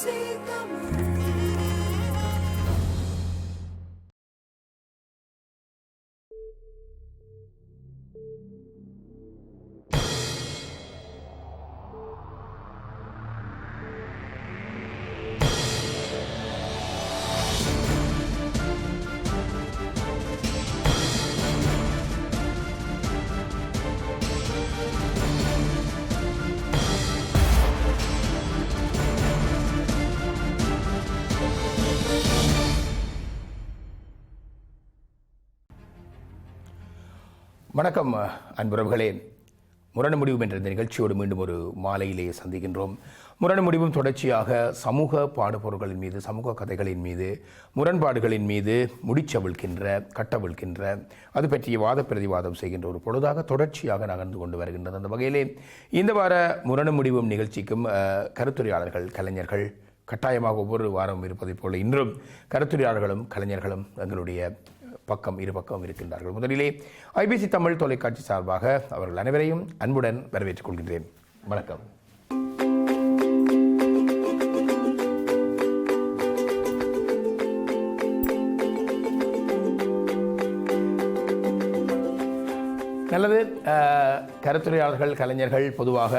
see the moon. வணக்கம் அன்புறவுகளே முரண முடிவும் என்ற இந்த நிகழ்ச்சியோடு மீண்டும் ஒரு மாலையிலே சந்திக்கின்றோம். முரண முடிவும் தொடர்ச்சியாக சமூக பாடுபொருள்களின் மீது சமூக கதைகளின் மீது முரண்பாடுகளின் மீது முடிச்சவிழ்கின்ற கட்டவிழ்கின்ற அது பற்றிய வாத பிரதிவாதம் செய்கின்ற ஒரு பொழுதாக தொடர்ச்சியாக நகர்ந்து கொண்டு வருகின்றது அந்த வகையிலே. இந்த வார முரண முடிவும் நிகழ்ச்சிக்கும் கருத்துரையாளர்கள் கலைஞர்கள் கட்டாயமாக ஒவ்வொரு வாரம் இருப்பதைப் போல இன்றும் கருத்துரையாளர்களும் கலைஞர்களும் எங்களுடைய பக்கம் இரு பக்கம் இருக்கின்றார்கள். முதலிலே ஐபிசி தமிழ் தொலைக்காட்சி சார்பாக அவர்கள் அனைவரையும் அன்புடன் வரவேற்றுக் கொள்கின்றேன். வணக்கம். நல்லது. கருத்துறையாளர்கள் கருத்துரையாளர்கள் கலைஞர்கள் பொதுவாக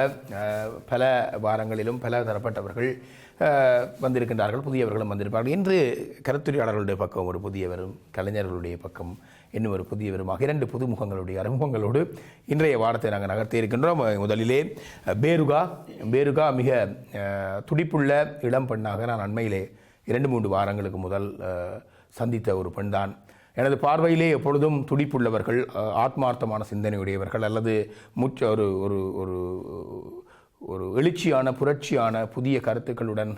பல வாரங்களிலும் பல தரப்பட்டவர்கள் வந்திருக்கின்றார்கள் புதியவர்களும் வந்திருப்பார்கள். இன்று கருத்துரையாளர்களுடைய பக்கம் ஒரு புதியவரும் கலைஞர்களுடைய பக்கம் இன்னும் ஒரு புதியவருமாக இரண்டு புதுமுகங்களுடைய அறிமுகங்களோடு இன்றைய வாரத்தை நாங்கள் நகர்த்தி இருக்கின்றோம். முதலிலே பேருகா பேருகா மிக துடிப்புள்ள இளம் பெண்ணாக நான் அண்மையிலே இரண்டு மூன்று வாரங்களுக்கு முதல் சந்தித்த ஒரு பெண்தான். எனது பார்வையிலே எப்பொழுதும் துடிப்புள்ளவர்கள் ஆத்மார்த்தமான சிந்தனையுடையவர்கள் அல்லது முற்ற ஒரு ஒரு ஒரு ஒரு எழுச்சியான புரட்சியான புதிய கருத்துக்களுடன்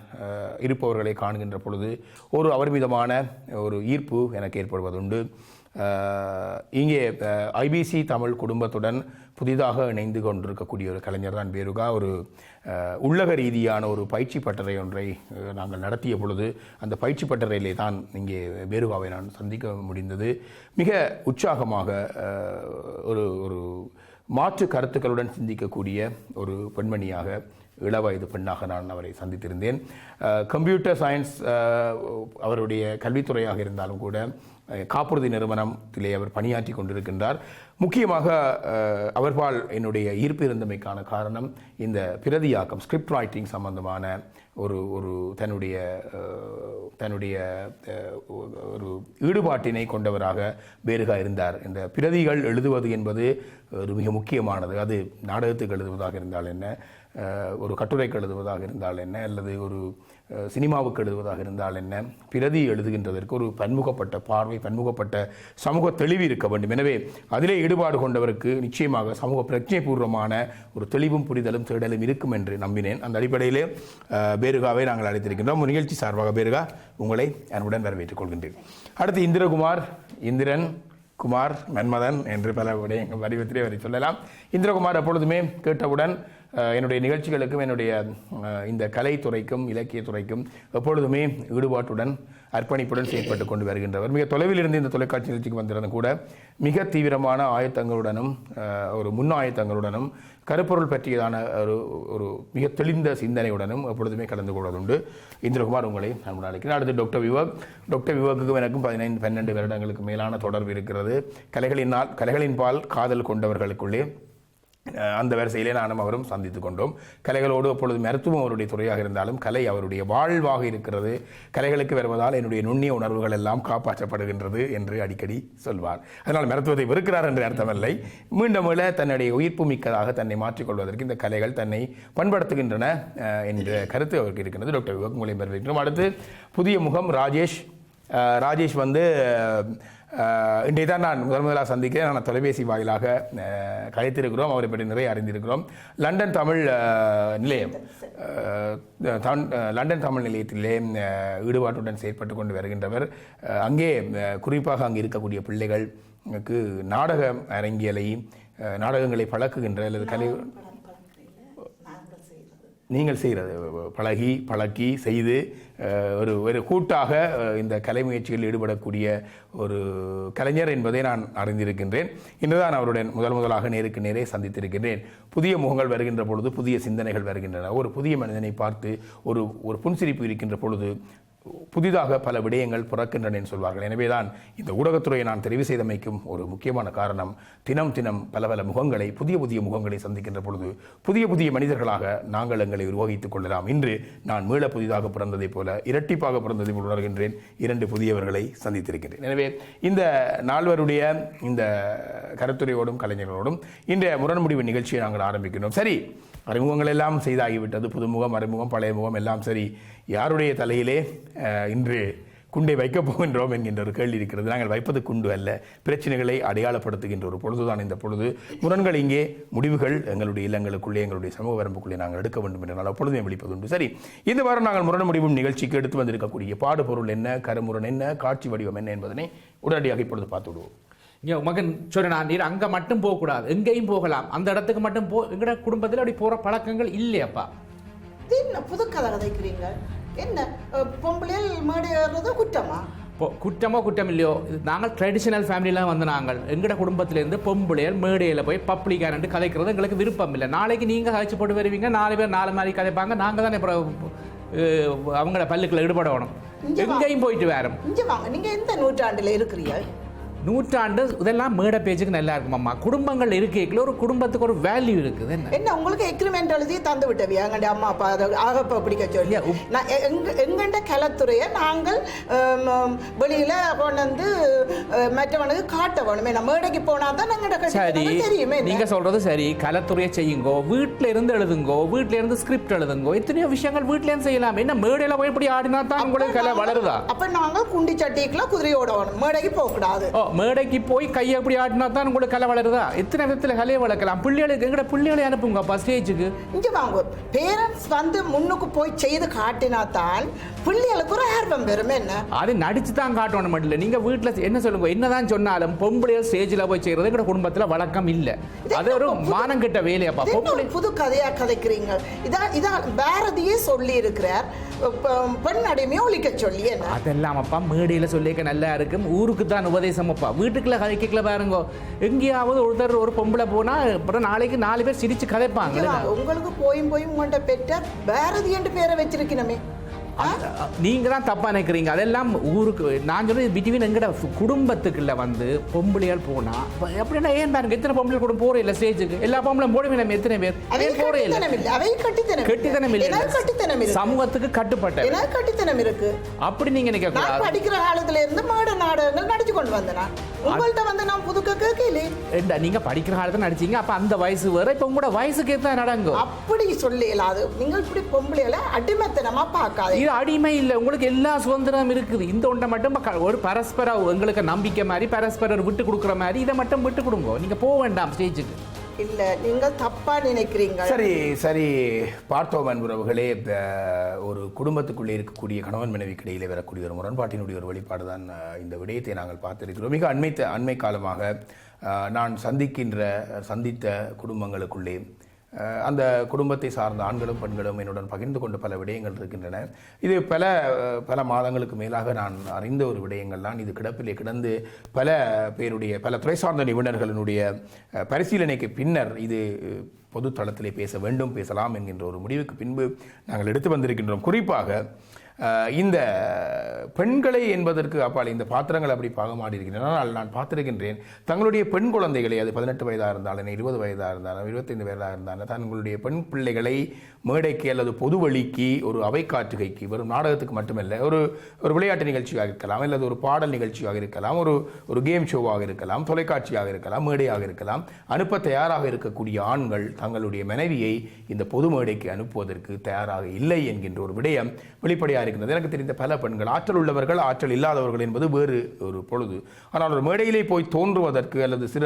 இருப்பவர்களை காண்கின்ற பொழுது ஒரு அவர்மிதமான ஒரு ஈர்ப்பு எனக்கு ஏற்படுவதுண்டு. இங்கே ஐபிசி தமிழ் குடும்பத்துடன் புதிதாக இணைந்து கொண்டிருக்கக்கூடிய ஒரு கலைஞர் தான் பேருகா ஒரு உள்ளக ரீதியான ஒரு பயிற்சி பட்டறை ஒன்றை நாங்கள் நடத்திய பொழுது அந்த பயிற்சி பட்டறையிலே தான் இங்கே பேருகாவை நான் சந்திக்க முடிந்தது. மிக உற்சாகமாக ஒரு ஒரு மாற்று கருத்துக்களுடன் சிந்திக்கக்கூடிய ஒரு பெண்மணியாக இளவயது பெண்ணாக நான் அவரை சந்தித்திருந்தேன். கம்ப்யூட்டர் சயின்ஸ் அவருடைய கல்வித்துறையாக இருந்தாலும் கூட காப்புறுதி நிறுவனத்திலே அவர் பணியாற்றி கொண்டிருக்கின்றார். முக்கியமாக அவர்பால் என்னுடைய ஈர்ப்பு இருந்தமைக்கான காரணம் இந்த பிரதியாக்கம் ஸ்கிரிப்ட் ரைட்டிங் சம்பந்தமான ஒரு ஒரு தன்னுடைய தன்னுடைய ஒரு ஈடுபாட்டினை கொண்டவராக பேருகா இருந்தார். இந்த பிரதிகள் எழுதுவது என்பது ஒரு மிக முக்கியமானது. அது நாடகத்துக்கு எழுதுவதாக இருந்தால் என்ன? ஒரு கட்டுரைக்கு எழுதுவதாக இருந்தால் என்ன? அல்லது ஒரு சினிமாவுக்கு எழுதுவதாக இருந்தால் என்ன? பிரதி எழுதுகின்றதற்கு ஒரு பன்முகப்பட்ட பார்வை பன்முகப்பட்ட சமூக தெளிவு இருக்க வேண்டும். எனவே அதிலே ஈடுபாடு கொண்டவருக்கு நிச்சயமாக சமூக பிரச்சனை பூர்வமான ஒரு தெளிவும் புரிதலும் தேடலும் இருக்கும் என்று நம்பினேன். அந்த அடிப்படையிலே பேருகாவை நாங்கள் அழைத்திருக்கின்றோம். நிகழ்ச்சி சார்பாக பேருகா உங்களை அன்புடன் வரவேற்றுக் கொள்கின்றேன். அடுத்து இந்திரகுமார் இந்திரன் குமார் மன்மதன் என்று பல விடயங்கள் வடிவத்திலே வரை சொல்லலாம். இந்திரகுமார் எப்பொழுதுமே கேட்டவுடன் என்னுடைய நிகழ்ச்சிகளுக்கும் என்னுடைய இந்த கலைத்துறைக்கும் இலக்கியத்துறைக்கும் எப்பொழுதுமே ஈடுபாட்டுடன் அர்ப்பணிப்புடன் செயல்பட்டு கொண்டு வருகின்றவர். மிக தொலைவில் இருந்து இந்த தொலைக்காட்சி நிகழ்ச்சிக்கு வந்திருந்த கூட மிக தீவிரமான ஆயத்தங்களுடனும் ஒரு முன் ஆயத்தங்களுடனும் கருப்பொருள் பற்றியதான ஒரு ஒரு மிக தெளிந்த சிந்தனையுடனும் எப்பொழுதுமே கலந்து கொள்வதுண்டு. இந்திரகுமார் உங்களை நான் அழைக்கிறேன். அடுத்து டாக்டர் விவக். டாக்டர் விவக்குக்கும் எனக்கும் பதினைந்து பன்னெண்டு வருடங்களுக்கு மேலான தொடர்பு இருக்கிறது. கலைகளினால் கலைகளின் பால் காதல் கொண்டவர்களுக்குள்ளே அந்த வரிசையிலே நானும் அவரும் சந்தித்து கொண்டோம். கலைகளோடு அப்பொழுது மருத்துவம் அவருடைய துறையாக இருந்தாலும் கலை அவருடைய வாழ்வாக இருக்கிறது. கலைகளுக்கு வருவதால் என்னுடைய நுண்ணிய உணர்வுகள் எல்லாம் காப்பாற்றப்படுகின்றது என்று அடிக்கடி சொல்வார். அதனால் மருத்துவத்தை வெறுக்கிறார் என்று அர்த்தமில்லை. மீண்டும் மீள தன்னுடைய உயிர்ப்பு மிக்கதாக தன்னை மாற்றிக்கொள்வதற்கு இந்த கலைகள் தன்னை பண்படுத்துகின்றன என்ற கருத்து அவருக்கு இருக்கிறது. டாக்டர் விவேக் உங்களையும் அடுத்து புதிய முகம் ராஜேஷ். ராஜேஷ் வந்து இன்றைய தான் நான் முதல் முதலாக சந்திக்கிறேன். நான் தொலைபேசி வாயிலாக கலைத்திருக்கிறோம். அவரை பற்றி நிறைய அறிந்திருக்கிறோம். லண்டன் தமிழ் நிலையம் தன்- லண்டன் தமிழ் நிலையத்திலே ஈடுபாட்டுடன் செயற்பட்டு கொண்டு வருகின்றவர். அங்கே குறிப்பாக அங்கே இருக்கக்கூடிய பிள்ளைகளுக்கு நாடக அரங்கியலை நாடகங்களை பழக்குகின்ற அல்லது கலை நீங்கள் செய்கிறது பழகி பழக்கி செய்து ஒரு ஒரு கூட்டாக இந்த கலை முயற்சிகளில் ஈடுபடக்கூடிய ஒரு கலைஞர் என்பதை நான் அறிந்திருக்கின்றேன். இன்றுதான் அவருடன் முதல் முதலாக நேருக்கு நேரே சந்தித்திருக்கின்றேன். புதிய முகங்கள் வருகின்ற பொழுது புதிய சிந்தனைகள் வருகின்றன. ஒரு புதிய மனிதனை பார்த்து ஒரு ஒரு புன்சிரிப்பு இருக்கின்ற பொழுது புதிதாக பல விடயங்கள் பிறக்கின்றன என்று சொல்வார்கள். எனவேதான் இந்த ஊடகத்துறையை நான் தெரிவு செய்தமைக்கும் ஒரு முக்கியமான காரணம். தினம் தினம் பல பல முகங்களை புதிய புதிய முகங்களை சந்திக்கின்ற பொழுது புதிய புதிய மனிதர்களாக நாங்கள் எங்களை உருவகித்துக் கொள்ளலாம். இன்று நான் மீள புதிதாக பிறந்ததைப் போல இரட்டிப்பாக பிறந்ததை போல் உணர்கின்றேன். இரண்டு புதியவர்களை சந்தித்திருக்கின்றேன் எனவே இந்த நால்வருடைய இந்த கருத்துரையோடும் கலைஞர்களோடும் இன்றைய முரண்முடிவு நிகழ்ச்சியை நாங்கள் ஆரம்பிக்கிறோம். சரி அறிமுகங்கள் எல்லாம் செய்தாகிவிட்டது. புதுமுகம் அறிமுகம் பழைய முகம் எல்லாம் சரி. யாருடைய தலையிலே இன்று குண்டை வைக்கப் போகின்றோம் என்கின்ற ஒரு கேள்வி இருக்கிறது. நாங்கள் வைப்பது குண்டு அல்ல பிரச்சனைகளை அடையாளப்படுத்துகின்ற ஒரு பொழுதுதான் இந்த பொழுது. முரண்கள் இங்கே முடிவுகள் எங்களுடைய இல்லங்களுக்குள்ளே எங்களுடைய சமூக வரம்புக்குள்ளே நாங்கள் எடுக்க வேண்டும் என்று நான் எப்பொழுதுமே விழிப்பதுண்டு சரி இந்த வாரம் நாங்கள் முரண் முடிவும் நிகழ்ச்சிக்கு எடுத்து வந்திருக்கக்கூடிய பாடுபொருள் என்ன கருமுரண் என்ன காட்சி வடிவம் என்ன என்பதனை உடனடியாக இப்பொழுது பார்த்து விடுவோம் இங்க மகன் சொன்னா நீர் அங்கே மட்டும் போகக்கூடாது எங்கேயும் போகலாம். அந்த இடத்துக்கு மட்டும் போ எங்கட குடும்பத்தில் அப்படி போகிற பழக்கங்கள் இல்லையப்பா. என்ன புது கதை கதைக்கிறீங்க என்ன பொம்பளையில் மேடை ஏறுறது குற்றமா? இப்போ குற்றமோ குற்றம் இல்லையோ நாங்கள் ட்ரெடிஷனல் ஃபேமிலிலாம் வந்து நாங்கள் எங்கட குடும்பத்திலேருந்து பொம்பளையர் மேடையில் போய் பப்ளிக்காரன்ட்டு கதைக்கிறது எங்களுக்கு விருப்பம் இல்லை நாளைக்கு நீங்கள் கதைச்சு போட்டு வருவீங்க நாலு பேர் நாலு மாதிரி கதைப்பாங்க நாங்கள் தானே அஹ், அவங்கள பல்லுக்குள்ள ஈடுபடணும். எங்கேயும் போயிட்டு வேறும் இங்க வாங்க. நீங்க எந்த நூற்றாண்டுல இருக்கிறீங்க நூற்றாண்டு இதெல்லாம் மேடை பேச்சுக்கு நல்லா இருக்கும் அம்மா. குடும்பங்கள் இருக்கைக்குள்ள ஒரு குடும்பத்துக்கு ஒரு வேல்யூ இருக்குது. என்ன? என்ன உங்களுக்கு எக்ரிமெண்ட் எழுதி தந்து விட்டவியா? எங்கண்ட அம்மா அப்பா அதை ஆகப்ப பிடிக்க சொல்லி. நான் எங்க எங்கண்ட கலத்துறையை நாங்கள் வெளியில கொண்டு வந்து மற்றவனுக்கு காட்ட வேணும். என்ன மேடைக்கு போனா தான் எங்கட சரி. தெரியுமே என்ன? நீங்க சொல்றது சரி. கலத்துறையை செய்யுங்கோ வீட்ல இருந்து எழுதுங்கோ வீட்ல இருந்து ஸ்கிரிப்ட் எழுதுங்கோ எத்தனையோ விஷயங்கள் வீட்ல இருந்து செய்யலாம். என்ன மேடையில போய் இப்படி ஆடினா தான் உங்களுக்கு கலை வளருதா? அப்ப நாங்கள் குண்டி சட்டிக்குள்ள குதிரையோட மேடைக்கு போக கூடாது ஓ மேடைக்கு போய் கையை அப்படி ஆடினா தான் உங்களுக்கு கலை வளருதா? எத்தனை விதத்துல கலையை வளர்க்கலாம். பிள்ளைகளுக்கு எங்கட பிள்ளைகளை அனுப்புங்கப்பா ஸ்டேஜுக்கு இங்க வாங்க பேரண்ட்ஸ் வந்து முன்னுக்கு போய் செய்து காட்டினா தான் பிள்ளைகளுக்கு ஒரு ஆர்வம் வரும். என்ன? அது நடிச்சு தான் காட்டணும் மட்டும் இல்லை நீங்க வீட்ல என்ன சொல்லுங்க? என்னதான் சொன்னாலும் பொம்பளையர் ஸ்டேஜில் போய் செய்யறது எங்கட குடும்பத்துல வழக்கம் இல்ல. அது ஒரு மானம் கெட்ட வேலையாப்பா. பொம்பளை புது கதையா கதைக்கிறீங்க. இதா இதா பாரதியே சொல்லி இருக்கிறார் பெண் அடிமையை ஒழிக்க சொல்லி அதெல்லாம் அப்பா மேடையில் சொல்லிக்க நல்லா இருக்கும். ஊருக்கு தான் உபதேசம் அப்பா வீட்டுக்குள்ள கதைக்கல பாருங்க எங்கேயாவது ஒருத்தர் ஒரு பொம்பளை போனா அப்புறம் நாளைக்கு நாலு பேர் சிரிச்சு கதைப்பாங்க உங்களுக்கு போயும் போயும் உங்கள்ட்ட பெற்றார் பாரதி என்று பேரை வச்சிருக்கணுமே? நீங்க தான் தப்பா நினைக்கிறீங்க. அதெல்லாம் ஊருக்கு நான் சொல்றது பிட்வீன் எங்கட குடும்பத்துக்குள்ள வந்து பொம்பளையால் போனா அப்ப அப்படின்னா ஏன் பாருங்க எத்தனை பொம்பளை கூட போறே இல்ல ஸ்டேஜுக்கு எல்லா பொம்பளையும் போடுவே நம்ம எத்தனை பேர்? போறே இல்ல? கட்டித்தனம் கட்டித்தனம் இல்ல. கட்டித்தனம் சமூகத்துக்கு கட்டுப்பட்ட கட்டித்தனம் இருக்கு. அப்படி நீங்க நினைக்க நான் கூடாது. படிக்கிற காலத்துல இருந்து மாட நாடகங்கள் நடிச்சு கொண்டு வந்தேன் உங்கள்ட்ட வந்து நான் புதுக்க கேட்கலே. நீங்க படிக்கிற காலத்துல நடிச்சீங்க அப்ப அந்த வயசு வேற இப்ப உங்களோட வயசுக்கு ஏத்த நடங்கும். அப்படி சொல்லல. அது நீங்கள் இப்படி பொம்பளைகளை அடிமைத்தனமா பார்க்காதீங்க. இது அடிமை இல்லை. உங்களுக்கு எல்லா சுதந்திரம் இருக்குது. இந்த ஒன்றை மட்டும் ஒரு பரஸ்பர உங்களுக்கு நம்பிக்கை மாதிரி பரஸ்பரர் விட்டு கொடுக்குற மாதிரி இதை மட்டும் விட்டு கொடுங்க. நீங்க போக வேண்டாம் ஸ்டேஜுக்கு. இல்ல நீங்கள் தப்பா நினைக்கிறீங்க. சரி சரி. பார்த்தோம் அன்புறவுகளே இந்த ஒரு குடும்பத்துக்குள்ளே இருக்கக்கூடிய கணவன் மனைவிக்கு இடையிலே வரக்கூடிய ஒரு முரண்பாட்டினுடைய ஒரு வெளிப்பாடு தான் இந்த விடயத்தை நாங்கள் பார்த்திருக்கிறோம். மிக அண்மை அண்மை காலமாக நான் சந்திக்கின்ற சந்தித்த குடும்பங்களுக்குள்ளே அந்த குடும்பத்தை சார்ந்த ஆண்களும் பெண்களும் என்னுடன் பகிர்ந்து கொண்ட பல விடயங்கள் இருக்கின்றன. இது பல பல மாதங்களுக்கு மேலாக நான் அறிந்த ஒரு விடயங்கள் தான். இது கிடப்பிலே கிடந்து பல பேருடைய பல துறை சார்ந்த நிபுணர்களினுடைய பரிசீலனைக்கு பின்னர் இது பொது தளத்திலே பேச வேண்டும் பேசலாம் என்கின்ற ஒரு முடிவுக்கு பின்பு நாங்கள் எடுத்து வந்திருக்கின்றோம். குறிப்பாக இந்த பெண்களை என்பதற்கு அப்பால் இந்த பாத்திரங்கள் அப்படி பாக இருக்கின்றன ஆனால் நான் பார்த்திருக்கின்றேன் தங்களுடைய பெண் குழந்தைகளை அது பதினெட்டு வயதாக இருந்தாலும் இருபது வயதாக இருந்தாலும் இருபத்தைந்து வயதாக இருந்தாலும் தங்களுடைய பெண் பிள்ளைகளை மேடைக்கு அல்லது பொது வழிக்கு ஒரு அவை காற்றுகைக்கு வெறும் நாடகத்துக்கு மட்டுமல்ல ஒரு ஒரு விளையாட்டு நிகழ்ச்சியாக இருக்கலாம் அல்லது ஒரு பாடல் நிகழ்ச்சியாக இருக்கலாம் ஒரு ஒரு கேம் ஷோவாக இருக்கலாம் தொலைக்காட்சியாக இருக்கலாம் மேடையாக இருக்கலாம் அனுப்ப தயாராக இருக்கக்கூடிய ஆண்கள் தங்களுடைய மனைவியை இந்த பொது மேடைக்கு அனுப்புவதற்கு தயாராக இல்லை என்கின்ற ஒரு விடயம் வெளிப்படையாக வேதனையாக இருக்கிறது. எனக்கு தெரிந்த பல பெண்கள் ஆற்றல் உள்ளவர்கள் ஆற்றல் இல்லாதவர்கள் என்பது வேறு ஒரு பொழுது. ஆனால் ஒரு மேடையிலே போய் தோன்றுவதற்கு அல்லது சில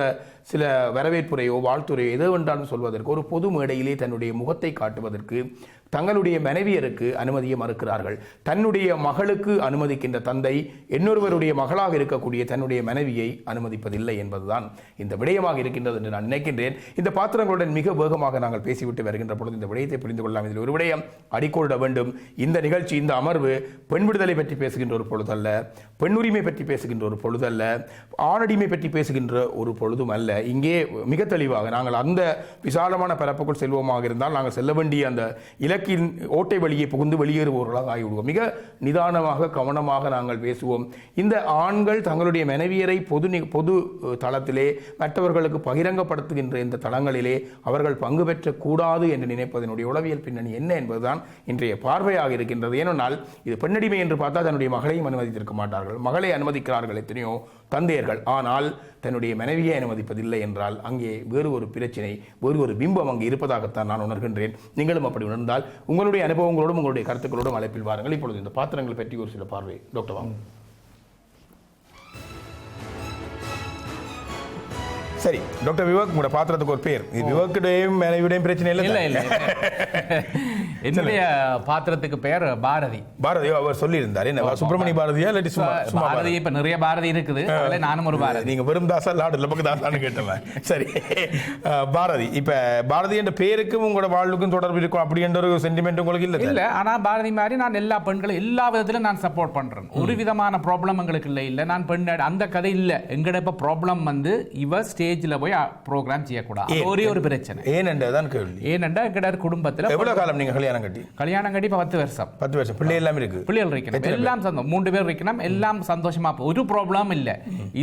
சில வரவேற்புரையோ வாழ்த்துறையோ எதோ என்றாலும் சொல்வதற்கு ஒரு பொது மேடையிலே தன்னுடைய முகத்தை காட்டுவதற்கு தங்களுடைய மனைவியருக்கு அனுமதியை மறுக்கிறார்கள். தன்னுடைய மகளுக்கு அனுமதிக்கின்ற தந்தை இன்னொருவருடைய மகளாக இருக்கக்கூடிய தன்னுடைய மனைவியை அனுமதிப்பதில்லை என்பதுதான் இந்த விடயமாக இருக்கின்றது என்று நான் நினைக்கின்றேன். இந்த பாத்திரங்களுடன் மிக வேகமாக நாங்கள் பேசிவிட்டு வருகின்ற பொழுது இந்த விடயத்தை புரிந்து கொள்ளலாம். இதில் ஒரு விடயம் அடிக்கோட வேண்டும். இந்த நிகழ்ச்சி இந்த அமர்வு பெண் விடுதலை பற்றி பேசுகின்ற ஒரு பொழுதல்ல பெண்ணுரிமை பற்றி பேசுகின்ற ஒரு பொழுதல்ல ஆணடிமை பற்றி பேசுகின்ற ஒரு பொழுதும் அல்ல. இங்கே மிக தெளிவாக நாங்கள் அந்த விசாலமான பரப்புக்குள் செல்வோமாக இருந்தால் நாங்கள் செல்ல வேண்டிய அந்த இலக்கின் ஓட்டை வழியை புகுந்து வெளியேறுபவர்களாக ஆகிவிடுவோம். மிக நிதானமாக கவனமாக நாங்கள் பேசுவோம். இந்த ஆண்கள் தங்களுடைய மனைவியரை பொது நி- பொது தளத்திலே மற்றவர்களுக்கு பகிரங்கப்படுத்துகின்ற இந்த தளங்களிலே அவர்கள் பங்கு பெற்றக்கூடாது என்று நினைப்பதனுடைய உளவியல் பின்னணி என்ன என்பதுதான் இன்றைய பார்வையாக இருக்கின்றது. ஏனென்றால் இது பெண்ணடிமை என்று பார்த்தால் தன்னுடைய மகளையும் அனுமதித்திருக்க மாட்டார்கள். மகளை அனுமதிக்கிறார்கள் எத்தனையோ தந்தையர்கள். ஆனால் தன்னுடைய மனைவியை அனுமதிப்பதில்லை என்றால் அங்கே வேறு ஒரு பிரச்சனை வேறு ஒரு பிம்பம் அங்கே இருப்பதாகத்தான் நான் உணர்கின்றேன். நீங்களும் அப்படி உணர்ந்தால் உங்களுடைய அனுபவங்களோடும் உங்களுடைய கருத்துக்களோடும் அழைப்பில் வாருங்கள். இப்பொழுது இந்த பாத்திரங்கள் பற்றி ஒரு சில பார்வை. டாக்டர் வாங்க. சரி டாக்டர் விவேக் உங்களோட பாத்திரத்துக்கு ஒரு பேர். விவேக்குடையும் மனைவியுடையும் பிரச்சனை இல்லை இல்ல இல்ல என்னுடைய பாத்திரத்துக்கு பெயர் பாரதி. பாரதி அவர் சொல்லியிருந்தார். என்ன சுப்பிரமணிய பாரதியா இல்லாட்டி பாரதி இப்ப நிறைய பாரதி இருக்குது. அதுல நானும் ஒரு பாரதி. நீங்க வெறும் தாசா லாடு இல்லை பக்கம் தாசான்னு கேட்டவன் சரி. பாரதி இப்ப பாரதி என்ற பேருக்கும் உங்களோட வாழ்வுக்கும் தொடர்பு இருக்கும் அப்படி என்ற ஒரு சென்டிமெண்ட் உங்களுக்கு இல்ல இல்ல ஆனா பாரதி மாதிரி நான் எல்லா பெண்களும் எல்லா விதத்திலும் நான் சப்போர்ட் பண்றேன். ஒரு விதமான ப்ராப்ளம் எங்களுக்கு இல்ல இல்ல. நான் பெண் அந்த கதை இல்ல. எங்கட இப்ப ப்ராப்ளம் வந்து இவ ஸ்டேஜ்ல போய் ப்ரோக்ராம் செய்யக்கூடாது. ஒரே ஒரு பிரச்சனை. ஏனென்றதான் கேள்வி. ஏனென்றா எங்கட குடும்பத்துல எவ்வளவு காலம் நீங்க கல்யாணம் கட்டி? கல்யாணம் கட்டி இப்ப பத்து வருஷம். பத்து வருஷம். பிள்ளை எல்லாம் இருக்கு. பிள்ளைகள் இருக்கணும். எல்லாம் சந்தோஷம். மூன்று பேர் இருக்கணும். எல்லாம் சந்தோஷமா ஒரு ப்ராப்ளம் இல்ல.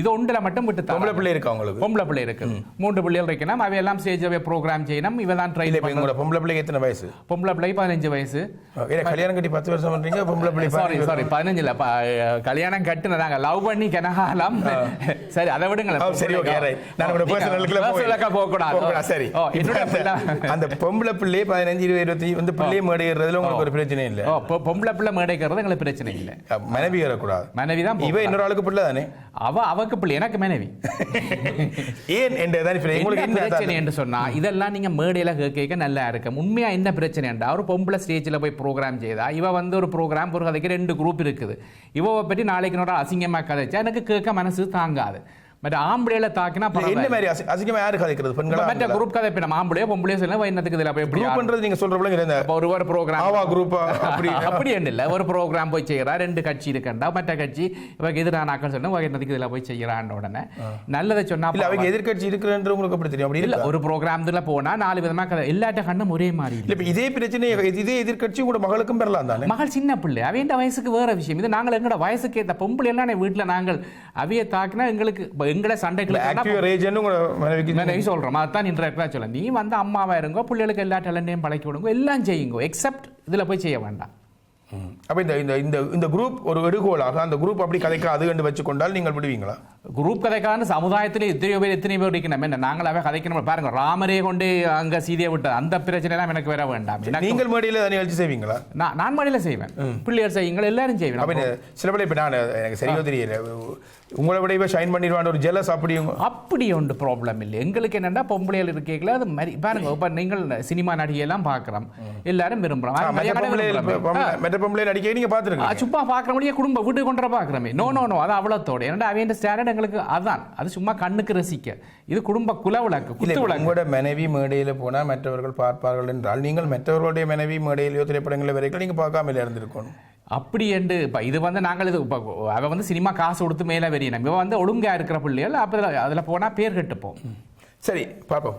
இது ஒன்றுல மட்டும் விட்டு பொம்பளை பிள்ளை இருக்கா உங்களுக்கு? பொம்பளை பிள்ளை இருக்கு. மூன்று பிள்ளைகள் இருக்கணும். அவையெல்லாம் ஸ்டேஜ் ப்ரோக்ராம் செய்யணும். இவ தான் ட்ரை இல்ல இப்ப உங்களோட பொம்பளை பிள்ளைக்கு எத்தனை வயசு? பொம்பளை பிள்ளை பதினஞ்சு வயசு. கல்யாணம் கட்டி பத்து வருஷம் பண்றீங்க? பொம்பளை பிள்ளை சாரி சாரி பதினஞ்சு இல்ல கல்யாணம் கட்டுன நாங்க லவ் பண்ணி கனகாலம் சரி அதை விடுங்களேன். ஆ, சரி ஓகே நான் உங்களோட பர்சனலுக்குள்ள பர்சனலுக்கா போக கூடாது. சரி. அந்த பொம்பளை பதினஞ்சு இருபது இருபத்தி வந்து பிள்ளையை மேடைகிறதுல உங்களுக்கு ஒரு பிரச்சனை இல்ல. பொம்பளை பிள்ளை மேடைக்கிறது எங்களுக்கு பிரச்சனை இல்ல. மனைவி தான் இவ இன்னொரு ஆளுக்கு பிள்ளை தானே அவ அவக்கு பிள்ளை எனக்கு மனைவி. ஏன் உங்களுக்கு பிரச்சனை என்று சொன்னா இதெல்லாம் நீங்க மேடையில கேட்க நல்லா இருக்கும். உண்மையா என்ன பிரச்சனைண்டா ஒரு பொம்பளை ஸ்டேஜ்ல போய் ப்ரோக்ராம் செய்தா இவ வந்து ஒரு ப்ரோக்ராம் ஒரு கதைக்கு ரெண்டு குரூப் இருக்குது. இவ பற்றி நாளைக்கு ஒரு அசிங்கமா கதைச்சா எனக்கு கேட்க மனசு தாங்காது. மற்ற ஆம்பளையில தாக்கினா என்ன. மாதிரி அசி- அசிங்கமா யாரு கதைக்கிறது பெண்களா மற்ற குரூப் கதை இப்ப நம்ம ஆம்பளையோ பொம்பளையோ சொல்ல என்னத்துக்கு இதுல போய் இப்படி குரூப்ன்றது நீங்க சொல்ற பிள்ளைங்க இந்த ஒரு ஒரு ப்ரோக்ராம் ஆவா குரூப் அப்படி அப்படி இல்ல ஒரு ப்ரோக்ராம் போய் செய்யறா ரெண்டு கட்சி இருக்கண்டா மற்ற கட்சி இவங்க எதிரான ஆக்கள் சொன்னா இவங்க என்னத்துக்கு இதுல போய் செய்யறான்னு உடனே நல்லதை சொன்னா இல்ல அவங்க எதிர்க்கட்சி இருக்குன்ற உங்களுக்கு அப்படி தெரியும் அப்படி இல்ல ஒரு ப்ரோக்ராம்ல போனா நாலு விதமா கதை எல்லாட்ட கண்ணும் ஒரே மாதிரி இல்ல இதே பிரச்சனை இதே எதிர்க்கட்சி கூட மகளுக்கும் பெறலாம் தானே மகள் சின்ன பிள்ளை அவையண்ட வயசுக்கு வேற விஷயம் இது நாங்கள் எங்களோட வயசுக்கு ஏற்ற பொம்பளை எல்லாம் வீட்டுல நாங்கள் அவைய தாக்குனா எங்களுக்கு எங்களை நான் நெய் சொல்றோம். அதான் இன்டராக்டா சொல்ல நீ வந்து அம்மாவா இருங்கோ பிள்ளைகளுக்கு எல்லா டேலண்டையும் பழக்கி விடுங்க எல்லாம் செய்யுங்க எக்ஸப்ட் இதுல போய் செய்ய வேண்டாம். அப்ப இந்த இந்த இந்த இந்த குரூப் ஒரு எடுகோலாக அந்த குரூப் அப்படி கதைக்காது என்று வச்சுக்கொண்டால் நீங்கள் விடுவீங்களா? குரூப் கதைக்கான சமுதாயத்தில் எத்தனையோ பேர் எத்தனை பேர் இருக்கணும் என்ன நாங்களாவே கதைக்கணும்? பாருங்க ராமரே கொண்டு அங்க சீதையை விட்டு அந்த பிரச்சனை எல்லாம் எனக்கு வர வேண்டாம். நீங்கள் மேடையில் நிகழ்ச்சி செய்வீங்களா? நான் நான் மடியில செய்வேன். பிள்ளையர் செய்யுங்கள் எல்லாரும் அப்ப செய்வேன் இந்த சில பேர் இப்ப நான் எனக்கு சரியா தெரியல. உங்களை விட இவ ஷைன் பண்ணிடுவான் ஒரு ஜெலஸ் அப்படி அப்படி ஒன்று ப்ராப்ளம் இல்லை. எங்களுக்கு என்னன்னா பொம்பளைகள் இருக்கீங்களா அது மாதிரி பாருங்க இப்போ நீங்கள் சினிமா நடிகையெல்லாம் பார்க்குறோம். எல்லாரும் விரும்புகிறோம் பொம்பளை நடிக்க நீங்க பாத்துருக்கீங்க சும்மா பார்க்குற முடியே குடும்ப வீட்டு கொண்டு பார்க்குறோமே. நோ நோ நோ அது அவ்வளோத்தோடு. ஏன்னா அவன் ஸ்டாண்டர்ட் எங்களுக்கு அதான். அது சும்மா கண்ணுக்கு ரசிக்க. இது குடும்ப குல விளக்கு குத்து விளக்கு. உங்களோட மனைவி மேடையில போனா மற்றவர்கள் பார்ப்பார்கள் என்றால் நீங்கள் மற்றவர்களுடைய மனைவி மேடையிலோ திரைப்படங்களில் வரைக்கும் நீங்க பார்க்காமல இருந்திருக்கணும். அப்படி என்று இப்போ இது வந்து நாங்கள் இது இப்போ அவ வந்து சினிமா காசு கொடுத்து மேலே வெறியணும். இவ வந்து ஒழுங்கா இருக்கிற பிள்ளைகள் அப்போ அதில் போனால் பேர் கெட்டுப்போம். சரி பார்ப்போம்.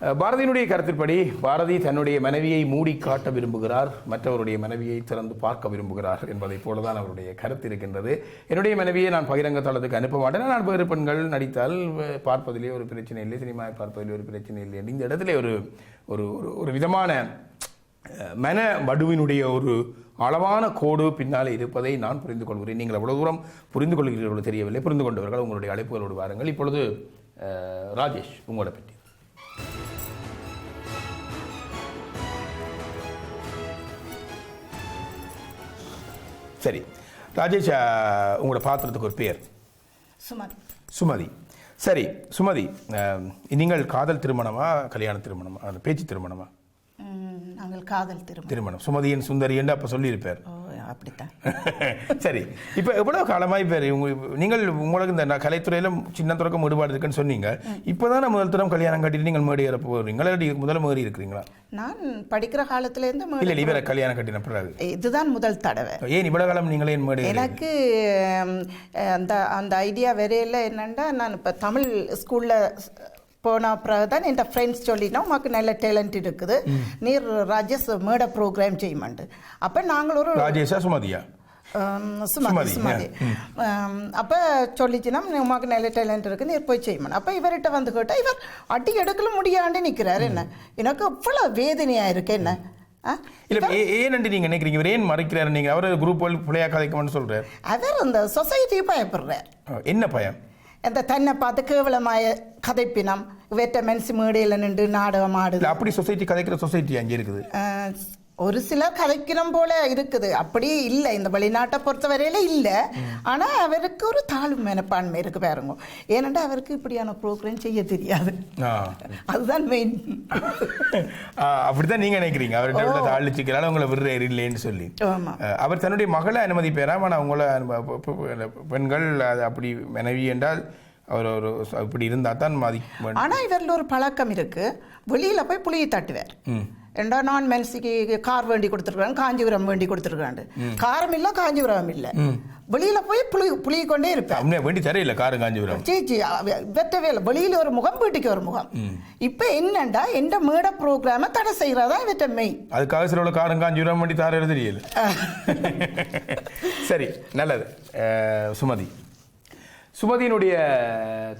பாரதியினுடைய கருத்தின்படி பாரதி தன்னுடைய மனைவியை மூடி காட்ட விரும்புகிறார் மற்றவருடைய மனைவியை திறந்து பார்க்க விரும்புகிறார் என்பதைப் போலதான் அவருடைய கருத்து இருக்கின்றது. என்னுடைய மனைவியை நான் பகிரங்க தளத்துக்கு அனுப்ப மாட்டேன். நான் வேறு பெண்கள் நடித்தால் பார்ப்பதிலே ஒரு பிரச்சனை இல்லை சினிமா பார்ப்பதிலே ஒரு பிரச்சனை இல்லை இந்த இடத்துல ஒரு ஒரு ஒரு- ஒரு விதமான மன வடுவினுடைய ஒரு அளவான கோடு பின்னால் இருப்பதை நான் புரிந்து கொள்கிறேன். நீங்கள் அவ்வளவு தூரம் புரிந்து கொள்கிறீர்களோ தெரியவில்லை. புரிந்து கொண்டவர்கள் உங்களுடைய அழைப்புகளோடு வாருங்கள். இப்பொழுது ராஜேஷ் உங்களோட பற்றி. சரி. ராஜேஷ் உங்களோட பாத்திரத்துக்கு ஒரு பேர். சுமதி. சுமதி. சரி சுமதி நீங்கள் காதல் திருமணமா கல்யாண திருமணமா அந்த பேச்சு திருமணமா? நாங்கள் காதல் திரும்ப திருமணம். சுமதியின் சுந்தரி என்று அப்போ சொல்லியிருப்பார். அப்படித்தான். சரி இப்போ எவ்வளோ காலமாக இப்போ நீங்கள் உங்களுக்கு இந்த நான் கலைத்துறையில் சின்ன தொடக்கம் ஈடுபாடு இருக்குன்னு சொன்னீங்க. இப்போ தான் முதல் தரம் கல்யாணம் கட்டிட்டு நீங்கள் மேடி ஏற போகிறீங்களா இல்லாட்டி முதல்ல மேறி இருக்கிறீங்களா? நான் படிக்கிற காலத்துலேருந்து இல்லை இவரை கல்யாணம் கட்டின பிறகு. இதுதான் முதல் தடவை. ஏன் இவ்வளோ காலம் நீங்களே மேடி எனக்கு அந்த அந்த ஐடியா வரையில என்னென்னா நான் இப்போ தமிழ் ஸ்கூலில் போன பிறகு தான் என் ஃப்ரெண்ட்ஸ் சொல்லினா உனக்கு நல்ல டேலண்ட் இருக்குது. நீர் ராஜேஷ் மேடை ப்ரோக்ராம் செய்யமாண்டு அப்போ நாங்கள் ஒரு ராஜேஷா சுமதியா? சுமதி, சுமதி அப்போ சொல்லிச்சுன்னா நீ உமாக்கு நல்ல டேலண்ட் இருக்கு நீ போய் செய்யணும் அப்போ இவர்கிட்ட வந்து கேட்டால் இவர் அடி எடுக்கல முடியாண்டு நிற்கிறாரு என்ன? எனக்கு அவ்வளோ வேதனையாக இருக்கு என்ன? இல்லை ஏ- ஏன்னு நீங்கள் நினைக்கிறீங்க? இவர் ஏன் மறைக்கிறாரு நீங்கள் அவரை குரூப் பிள்ளையா கதைக்கணும்னு சொல்கிறார் அவர் அந்த சொசைட்டி பயப்படுறார். என்ன பயம்? அந்த தன்னை பார்த்து கேவலமாய கதைப்பினம் இவற்ற மனசு மேடையில் நின்று நாடகம் ஆடுது அப்படி சொசைட்டி கதைக்கிற சொசைட்டி அங்கே இருக்குது ஒரு சிலர் கதைக்கிறம் போல இருக்குது. அப்படி இல்லை. இந்த வெளிநாட்டை பொறுத்தவரையில இல்லை. ஆனா அவருக்கு ஒரு தாழ்வு மனப்பான்மை இருக்கு பாருங்க. ஏனென்றா அவருக்கு இப்படியான ப்ரோக்ராம் செய்ய தெரியாது. அதுதான் மெயின் ஆ, அப்படித்தான் நீங்க நினைக்கிறீங்க. அவர்கிட்ட உள்ள தாழ்ச்சிக்கிறால உங்களை விடுறாரு இல்லைன்னு சொல்லி. அவர் தன்னுடைய மகளை அனுமதி பெறாம ஆனால் உங்களை பெண்கள் அது அப்படி மனைவி என்றால் அவர் ஒரு இப்படி இருந்தால் தான் மதி வேண்டும். ஆனா இவரில் ஒரு பழக்கம் இருக்கு. வெளியில போய் புளியை தட்டுவார். ரெண்டா நான் மென்சிக்கு கார் வேண்டி கொடுத்துருக்காங்க காஞ்சிபுரம் வேண்டி கொடுத்துருக்காண்டு காரம் இல்லை காஞ்சிபுரம் இல்லை வெளியில போய் புளி புளியை கொண்டே இருப்பேன் வேண்டி தரையில்ல காரு காஞ்சிபுரம் சேச்சி வெட்டவே இல்லை வெளியில ஒரு முகம் வீட்டுக்கு ஒரு முகம் இப்ப என்னண்டா எந்த மேடை ப்ரோக்ராம தடை செய்யறதா இவற்ற மெயின் அதுக்காக சில காரும் காஞ்சிபுரம் வேண்டி தார தெரியல சரி நல்லது சுமதி சுமதியினுடைய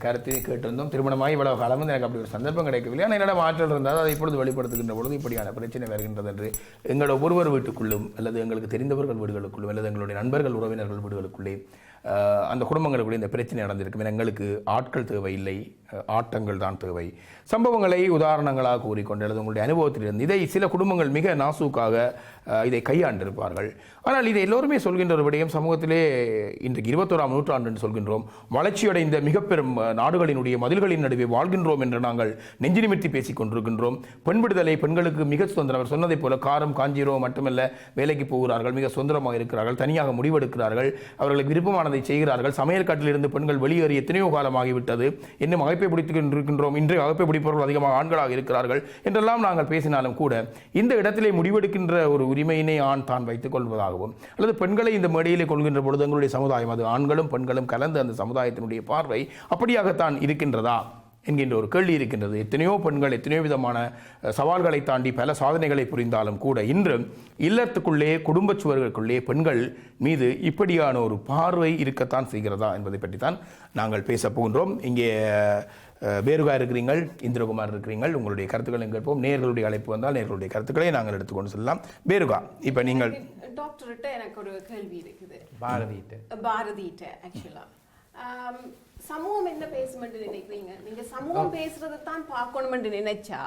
கருத்தை கேட்டிருந்தோம். திருமணமாகி இவ்வளவு காலம் வந்து எனக்கு அப்படி ஒரு சந்தர்ப்பம் கிடைக்கவில்லை. ஆனால் என்னிடம் ஆற்றல் இருந்தால் அதை இப்பொழுது வெளிப்படுத்துகின்ற பொழுது இப்படியான பிரச்சனை வருகின்றது என்று எங்களோட ஒருவர் வீட்டுக்குள்ளும் அல்லது எங்களுக்கு தெரிந்தவர்கள் வீடுகளுக்குள்ளும் அல்லது எங்களுடைய நண்பர்கள் உறவினர்கள் வீடுகளுக்குள்ளே அந்த குடும்பங்களுக்குள்ளே இந்த பிரச்சனை நடந்திருக்கும். எங்களுக்கு ஆட்கள் தேவையில்லை. இல்லை ஆட்டங்கள் தான் தேவை. சம்பவங்களை உதாரணங்களாக கூறிக்கொண்டு அல்லது உங்களுடைய அனுபவத்திலிருந்து இதை சில குடும்பங்கள் மிக நாசூக்காக இதை கையாண்டிருப்பார்கள். ஆனால் இதை எல்லோருமே சொல்கின்ற ஒரு விடயம் சமூகத்திலே இன்றைக்கு இருபத்தோராம் நூற்றாண்டு என்று சொல்கின்றோம். வளர்ச்சியடைந்த மிக பெரும் நாடுகளினுடைய மதில்களின் நடுவே வாழ்கின்றோம் என்று நாங்கள் நெஞ்சு நிமிர்த்தி பேசிக் கொண்டிருக்கின்றோம். பெண் விடுதலை பெண்களுக்கு மிக சுதந்திரம். அவர் சொன்னதைப் போல காரம் காஞ்சிரோ மட்டுமல்ல வேலைக்கு போகிறார்கள் மிக சுதந்திரமாக இருக்கிறார்கள் தனியாக முடிவெடுக்கிறார்கள் அவர்களுக்கு விருப்பமானதை செய்கிறார்கள். சமையல் காட்டிலிருந்து பெண்கள் வெளியேறி எத்தனையோ காலமாகிவிட்டது. இன்னும் அகைப்பை பிடித்துக் கொண்டிருக்கின்றோம். இன்றைய அகைப்பை பிடிப்பவர்கள் அதிகமாக ஆண்களாக இருக்கிறார்கள் என்றெல்லாம் நாங்கள் பேசினாலும் கூட இந்த இடத்திலே முடிவெடுக்கின்ற ஒரு உரிமையினை ஆண் தான் வைத்துக் கொள்வதாகவும் அல்லது பெண்களை இந்த மேடையிலே கொள்கின்ற பொழுது எங்களுடைய சமுதாயம் அது ஆண்களும் பெண்களும் கலந்து அந்த சமுதாயத்தினுடைய பார்வை அப்படியாகத்தான் இருக்கின்றதா? என்கின்ற ஒரு கேள்வி இருக்கின்றது. எத்தனையோ பெண்கள் எத்தனையோ விதமான சவால்களை தாண்டி பல சாதனைகளை புரிந்தாலும் கூட இன்று இல்லத்துக்குள்ளே குடும்பச் சுவர்களுக்குள்ளே பெண்கள் மீது இப்படியான ஒரு பார்வை இருக்கத்தான் செய்கிறதா என்பதை பற்றி தான் நாங்கள் பேசப் போகின்றோம். இங்கே பேருகா இருக்கிறீங்கள் இந்திரகுமார் இருக்கிறீங்கள். உங்களுடைய கருத்துக்களை கேட்போம்? நேர்களுடைய அழைப்பு வந்தால் நேர்களுடைய கருத்துக்களை நாங்கள் எடுத்துக்கொண்டு செல்லலாம். பேருகா இப்போ நீங்கள் டாக்டர்கிட்ட எனக்கு ஒரு கேள்வி இருக்குது. பாரதிட்டு பாரதிட்ட ஆக்சுவலா சமூகம் என்ன பேசுமென்று நினைக்கிறீங்க? நீங்க சமூகம் பேசுறது தான் பார்க்கணும்னு நினைச்சா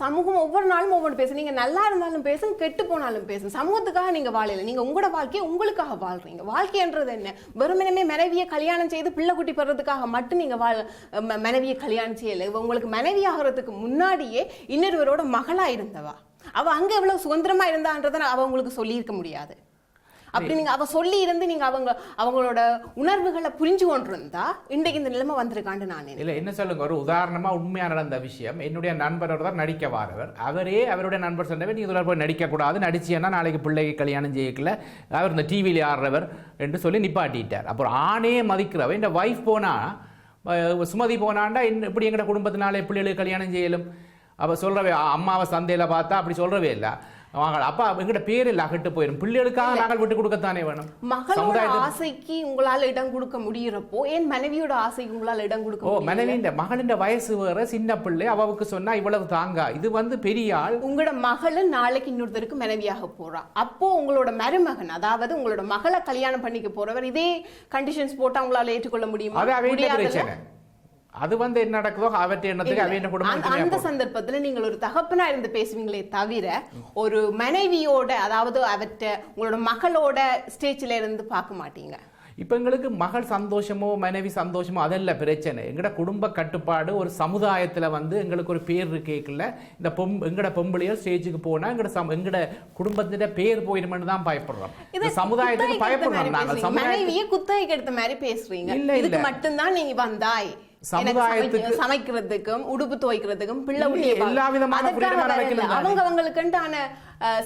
சமூகம் ஒவ்வொரு நாளும் ஒவ்வொரு பேசு நீங்க நல்லா இருந்தாலும் பேசுங்க கெட்டு போனாலும் பேசுங்க சமூகத்துக்காக நீங்க வாழல. நீங்க உங்களோட வாழ்க்கையை உங்களுக்காக வாழ்றீங்க. வாழ்க்கைன்றது என்ன? வெறுமனமே மனைவியை கல்யாணம் செய்து பிள்ளை குட்டி பெறதுக்காக மட்டும் நீங்க வாழ் மனைவியை கல்யாணம் செய்யல. உங்களுக்கு மனைவி ஆகிறதுக்கு முன்னாடியே இன்னொருவரோட மகளா இருந்தவா? அவ அங்க எவ்வளவு சுதந்திரமா இருந்தான்றதை அவ உங்களுக்கு சொல்லியிருக்க முடியாது. அப்படி நீங்க அவ சொல்லி இருந்து நீங்க அவங்க அவங்களோட உணர்வுகளை புரிஞ்சு கொண்டிருந்தா இன்றைக்கு இந்த நிலைமை வந்திருக்காண்டு நான் இல்ல என்ன சொல்லுங்க? ஒரு உதாரணமா உண்மையா நடந்த விஷயம். என்னுடைய நண்பரோட தான் நடிக்க வாரவர் அவரே அவருடைய நண்பர் சொன்னவே நீ இதுல போய் நடிக்க கூடாது நடிச்சியன்னா நாளைக்கு பிள்ளைக்கு கல்யாணம் செய்யக்கல அவர் இந்த டிவியில ஆடுறவர் என்று சொல்லி நிப்பாட்டிட்டார். அப்புறம் ஆணே மதிக்கிறவ இந்த ஒய்ஃப் போனா சுமதி போனாண்டா என்ன இப்படி எங்கட குடும்பத்தினால பிள்ளைகளுக்கு கல்யாணம் செய்யலும்? அவ சொல்றவே அம்மாவை சந்தையில பார்த்தா அப்படி சொல்றவே இல்லை. அப்பா எங்கட பேர் இல்ல அகட்டு போயிடும் பிள்ளைகளுக்காக நாங்கள் விட்டு கொடுக்கத்தானே வேணும்? மகளோட ஆசைக்கு உங்களால இடம் கொடுக்க முடியறப்போ ஏன் மனைவியோட ஆசைக்கு உங்களால இடம் கொடுக்க ஓ? மனைவியின் மகளின் வயசு வேற சின்ன பிள்ளை அவவுக்கு சொன்னா இவ்வளவு தாங்கா. இது வந்து பெரிய ஆள். உங்களோட மகளு நாளைக்கு இன்னொருத்தருக்கு மனைவியாக போறா. அப்போ உங்களோட மருமகன் அதாவது உங்களோட மகளை கல்யாணம் பண்ணிக்க போறவர் இதே கண்டிஷன்ஸ் போட்டா உங்களால ஏற்றுக்கொள்ள முடியுமா? அது வந்து என்ன நடக்குதோ அவற்றை எண்ணத்துக்கு அந்த- குடும்பம் அந்த சந்தர்ப்பத்துல நீங்கள் ஒரு தகப்பனா இருந்து பேசுவீங்களே தவிர ஒரு மனைவியோட அதாவது அவற்ற உங்களோட மகளோட ஸ்டேஜ்ல இருந்து பார்க்க மாட்டீங்க. இப்போ எங்களுக்கு மகள் சந்தோஷமோ மனைவி சந்தோஷமோ அதல்ல பிரச்சனை. எங்கட குடும்ப கட்டுப்பாடு ஒரு சமுதாயத்தில் வந்து எங்களுக்கு ஒரு பேர் இருக்கேக்கல இந்த பொம் எங்கட பொம்பளையோ ஸ்டேஜுக்கு போனால் எங்கட சம எங்கட குடும்பத்திட பேர் போயிடுமென்னு தான் பயப்படுறோம். இந்த சமுதாயத்துக்கு பயப்படுறோம். நாங்கள் மனைவியை குத்தகைக்கு எடுத்த மாதிரி பேசுறீங்க. இல்ல. இதுக்கு மட்டும்தான் நீங்க வந்தாய். சமுதாயத்துக்கு- சமைக்க- சமைக்கிறதுக்கும் உடுப்பு துவைக்கிறதுக்கும் பிள்ளை எல்லா விதமான. அவங்க அவங்களுக்குண்டான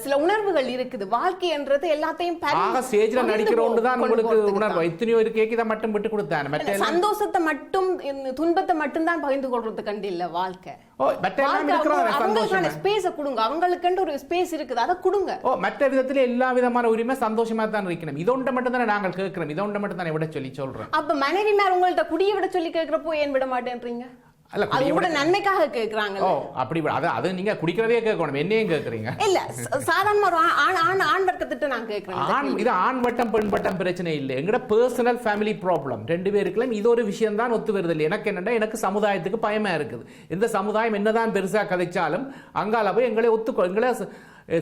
சில உணர்வுகள் இருக்குது. வாழ்க்கைன்றது எல்லாத்தையும் பரி- ஆக ஸ்டேஜ்ல நடிக்கிறோண்டு தான் உங்களுக்கு உணர்வு. தான். எத்தனையோ ஒரு கேக்கு மட்டும் விட்டு எல்லாம் சந்தோஷத்தை மட்டும் துன்பத்தை மட்டும் தான் பகிர்ந்து கொள்றது கண்டு இல்ல வாழ்க்கை. வாழ்க்கை அவங்களுக்கான ஸ்பேஸ கொடுங்க. அவங்களுக்குன்ட்டு ஒரு ஸ்பேஸ் இருக்குது. அதை கொடுங்க. ஓ மற்ற விதத்துல எல்லா விதமான உரிமை சந்தோஷமா தான் இருக்கணும். இதொண்ட மட்டும் தானே நாங்கள் கேட்கிறோம். இதொண்ட மட்டும் தானே விட சொல்லி சொல்றேன் அப்ப மனைவி மேல உங்கள்ட்ட குடிய விட சொல்லி கேக்குறப்போ ஏன் விட மாட்டேன்றீங்க? அல்ல, அது நன்மைக்காக கேக்குறாங்க ஓ அப்படி அது அது நீங்க குடிக்கிறதே கேட்கணும் என்னையும் கேட்குறீங்க இல்ல ச- சாதாரணமா ஒரு ஆண் ஆண் ஆண் வர்க்கத்திட்ட நான் கேக்குறேன். ஆண். இது ஆண் வட்டம் பெண் வட்டம் பிரச்சனை இல்லை. எங்கட பர்சனல் ஃபேமிலி ப்ராப்ளம் ரெண்டு பேருக்குலாம் இது ஒரு விஷயம் தான் ஒத்து வருது இல்லை. எனக்கு என்னன்னா எனக்கு சமுதாயத்துக்கு பயமா இருக்குது. இந்த சமுதாயம் என்னதான் பெருசா கதைச்சாலும் அங்கால போய் எங்களை ஒத்துக்கோ எங்களை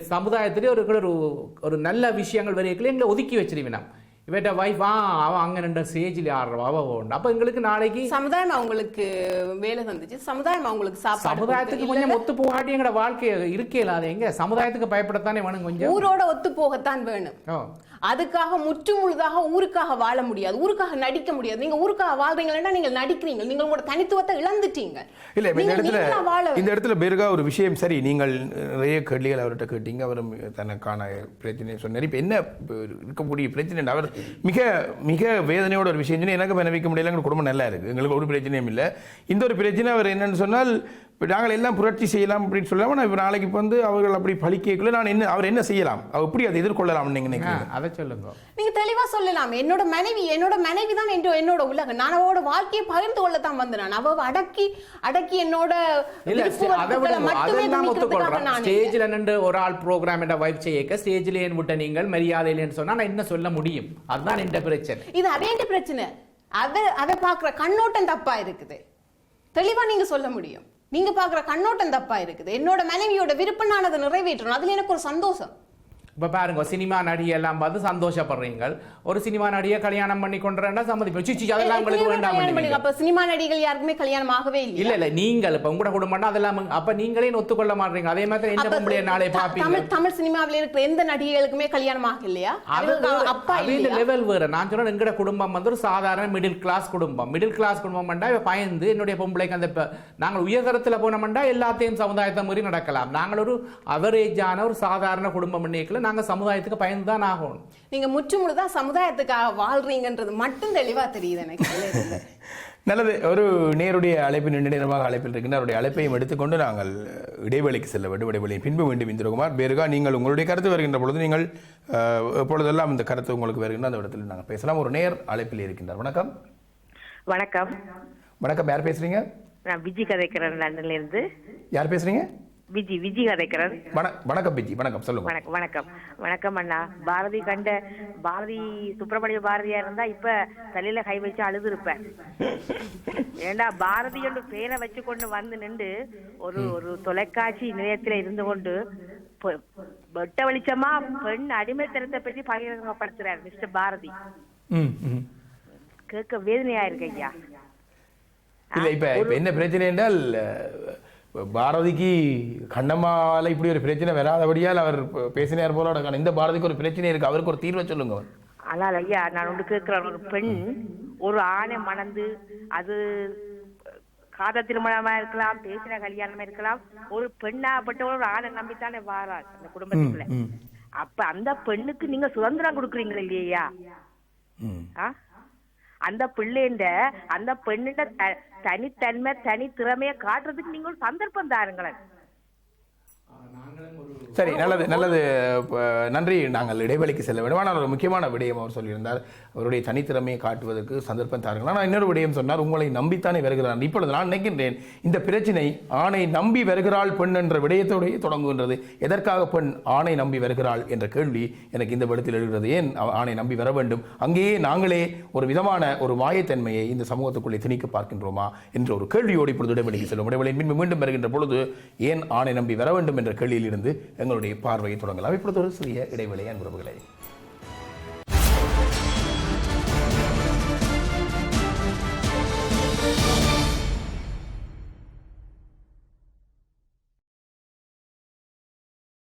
சமுதாயத்திலே ஒரு ஒரு ஒரு நல்ல விஷயங்கள் வரைக்கும் எங்களை ஒதுக்கி வச்சிருவினா இவட்ட வைஃப் ஆ அவன் அங்க ரெண்டு ஸ்டேஜில் ஆடுறவா உண்டு அப்ப எங்களுக்கு நாளைக்கு சமுதாயம் அவங்களுக்கு வேலை தந்துச்சு. சமுதாயம் அவங்களுக்கு சாப்பாடு சமுதாயத்துக்கு கொஞ்சம் ஒத்து போகாட்டி எங்கட வாழ்க்கை இருக்கே இல்லாத எங்க? சமுதாயத்துக்கு பயப்படத்தானே வேணும் கொஞ்சம்? ஊரோட ஒத்து போகத்தான் வேணும். அதுக்காக முற்று முழுதாக ஊருக்காக வாழ முடியாது ஊருக்காக நடிக்க முடியாது. நீங்க ஊருக்காக வாழ்றீங்கன்னா நீங்க நடிக்கிறீங்க. நீங்க உங்களோட தனித்துவத்தை இழந்துட்டீங்க. இல்லை இந்த இடத்துல இந்த இடத்துல பெருகா ஒரு விஷயம் சரி நீங்கள் நிறைய கேள்விகள் அவர்கிட்ட கேட்டீங்க. அவரும் தனக்கான பிரச்சனையை சொன்னார். இப்போ என்ன இருக்கக்கூடிய பிரச்சனை? அவர் மிக மிக வேதனையோட ஒரு விஷயம் சொன்னா எனக்கு விளைவிக்க முடியல எங்கள் குடும்பம் நல்லா இருக்கு. எங்களுக்கு ஒரு பிரச்சனையும் இல்லை. இந்த ஒரு பிரச்சனை அவர் என்னன்னு சொன்னால் இப்ப நாங்கள் எல்லாம் புரட்சி செய்யலாம் அப்படின்னு சொல்லலாம் ஆனால் இப்போ நாளைக்கு வந்து அவர்கள் அப்படி பழி கேட்கல நான் என்ன அவர் என்ன செய்யலாம்? அவர் எப்படி அதை எதிர்கொள்ளலாம் நீங்க ஆ, நினைக்கிறீங்க அதை சொல்லுங்க. நீங்க தெளிவா சொல்லலாம். என்னோட மனைவி என்னோட மனைவி தான் என்னோட என்னோட உலகம். நான் அவளோட வாழ்க்கையை பகிர்ந்து கொள்ளத்தான் வந்தேன் நான். அவ அடக்கி அடக்கி என்னோட அதை நான். ஸ்டேஜ்ல நின்று ஒரு ஆள் ப்ரோக்ராம் என்ற வைப் செய்யக்க ஸ்டேஜ்ல ஏன் விட்ட நீங்கள் மரியாதை இல்லைன்னு சொன்னா நான் என்ன சொல்ல முடியும்? அதுதான் இந்த பிரச்சனை. இது அவேண்ட பிரச்சனை. அவ அவ பாக்குற கண்ணோட்டம் தப்பா இருக்குது. தெளிவா நீங்க சொல்ல முடியும். நீங்க பாக்குற கண்ணோட்டம் தப்பா இருக்குது. என்னோட மனைவியோட விருப்பம் நான் அதை நிறைவேற்றணும். அதுல எனக்கு ஒரு சந்தோஷம். இப்ப பாருங்க சினிமா நடிகை எல்லாம் பார்த்து சந்தோஷப்படுறீங்க ஒரு சினிமா நடிகை கல்யாணம் பண்ணி கொண்டுறா சம்மதிப்போம் சிச்சி அதெல்லாம் உங்களுக்கு வேண்டாம். அப்ப சினிமா நடிகைகள் யாருக்குமே கல்யாணம் ஆகவே இல்ல இல்லை இல்ல நீங்கள் இப்ப உங்களோட குடும்பம்னா அதெல்லாம் அப்ப நீங்களே ஒத்துக்கொள்ள மாட்டீங்க? அதே மாதிரி என்ன பொம்பளைய நாளை பாப்பீங்க தமிழ் தமிழ் சினிமாவில் இருக்கிற எந்த நடிகைகளுக்குமே கல்யாணம் ஆக இல்லையா? அது அப்பா இல்லையா? லெவல் வேற. நான் சொன்ன எங்கட குடும்பம் வந்து ஒரு சாதாரண மிடில் கிளாஸ் குடும்பம். மிடில் கிளாஸ் குடும்பம் இவ பயந்து என்னுடைய பொம்பளைக்கு அந்த இப்ப நாங்கள் உயர்தரத்துல போனோம்னா எல்லாத்தையும் சமுதாயத்தை மீறி நடக்கலாம். நாங்கள் ஒரு அவரேஜான ஒரு சாதாரண குடும்பம் பண்ணிக்கல. நாங்க சமுதாயத்துக்கு பயந்து தான் ஆகணும். நீங்க முற்று முழுதா சமுதாயத்துக்காக வாழ்றீங்கன்றது மட்டும் தெளிவா தெரியுது எனக்கு. நல்லது. ஒரு நேருடைய அழைப்பு நீண்ட நேரமாக அழைப்பில் இருக்கின்ற அவருடைய அழைப்பையும் எடுத்துக்கொண்டு நாங்கள் இடைவெளிக்கு செல்ல வேண்டும். இடைவெளியை பின்பு வேண்டும் இந்திரகுமார் பேருகா நீங்கள் உங்களுடைய கருத்து வருகின்ற பொழுது நீங்கள் எப்பொழுதெல்லாம் இந்த கருத்து உங்களுக்கு வருகின்ற அந்த இடத்தில் நாங்கள் பேசலாம். ஒரு நேர் அழைப்பில் இருக்கின்றார். வணக்கம். வணக்கம். வணக்கம். யார் பேசுறீங்க? நான் விஜி கதைக்கிறேன் லண்டன்ல இருந்து. யார் பேசுறீங்க? விஜி விஜி கதைக்கிறேன் வண வணக்கம் பிஜி வணக்கம் சொல்லுங்க. வணக்கம் வணக்கம். வணக்கம் அண்ணா. பாரதி கண்ட பாரதி சுப்பிரமணிய பாரதியா இருந்தா இப்ப தலையில கை வச்சு அழுது இருப்பேன் ஏண்டா பாரதி என்று பேரை வச்சு கொண்டு வந்து நின்று ஒரு ஒரு தொலைக்காட்சி நிலையத்துல இருந்து கொண்டு வெட்ட வெளிச்சமா பெண் அடிமைத்தனத்தை பற்றி பகிரங்கப்படுத்துறார் மிஸ்டர் பாரதி. கேட்க வேதனையா இருக்கு ஐயா. இல்லை இப்போ என்ன பிரச்சனை என்றால் பாரதிக்கு கண்ணம்மால இப்படி ஒரு பிரச்சனை வராதபடியால் அவர் பேசினார் போல அடக்கான இந்த பாரதிக்கு ஒரு பிரச்சனை இருக்கு. அவருக்கு ஒரு தீர்வை சொல்லுங்க அவர். ஆனால் ஐயா நான் ஒன்று கேட்கிறேன். ஒரு பெண் ஒரு ஆணை மணந்து அது காத திருமணமா இருக்கலாம் பேசின கல்யாணமா இருக்கலாம் ஒரு பெண்ணாப்பட்ட ஒரு ஆணை நம்பித்தானே வாராள் அந்த குடும்பத்துக்குள்ள. அப்ப அந்த பெண்ணுக்கு நீங்க சுதந்திரம் கொடுக்குறீங்களா இல்லையா? அந்த பிள்ளைண்ட அந்த பெண்ணுட தனித்தன்மை தனித்திறமையை காட்டுறதுக்கு நீங்க ஒரு சந்தர்ப்பம் தாருங்களேன். சரி நல்லது நல்லது. நன்றி. நாங்கள் இடைவெளிக்கு செல்ல வேண்டும். ஆனால் ஒரு முக்கியமான விடயம் அவர் சொல்லியிருந்தார். அவருடைய தனித்திறமையை காட்டுவதற்கு சந்தர்ப்பம் தாருங்கள். ஆனால் இன்னொரு விடயம் சொன்னார். உங்களை நம்பித்தானே வருகிறார் இப்பொழுது நான் நினைக்கின்றேன் இந்த பிரச்சனை ஆணை நம்பி வருகிறாள் பெண் என்ற விடயத்தோடைய தொடங்குகின்றது. எதற்காக பெண் ஆணை நம்பி வருகிறாள் என்ற கேள்வி எனக்கு இந்த விடத்தில் எழுகிறது. ஏன் ஆணை நம்பி வர வேண்டும்? அங்கேயே நாங்களே ஒரு விதமான ஒரு மாயத்தன்மையை இந்த சமூகத்துக்குள்ளே திணிக்க பார்க்கின்றோமா என்ற ஒரு கேள்வியோடு இப்பொழுது இடைவெளிக்கு செல்லும். இடைவெளி மீண்டும் மீண்டும் வருகின்ற பொழுது ஏன் ஆணை நம்பி வர வேண்டும் என்ற கேள்வியிலிருந்து எங்களுடைய பார்வையை தொடங்கலாம். இப்பொழுது ஒரு சிறிய இடைவெளி அன்புறவுகளை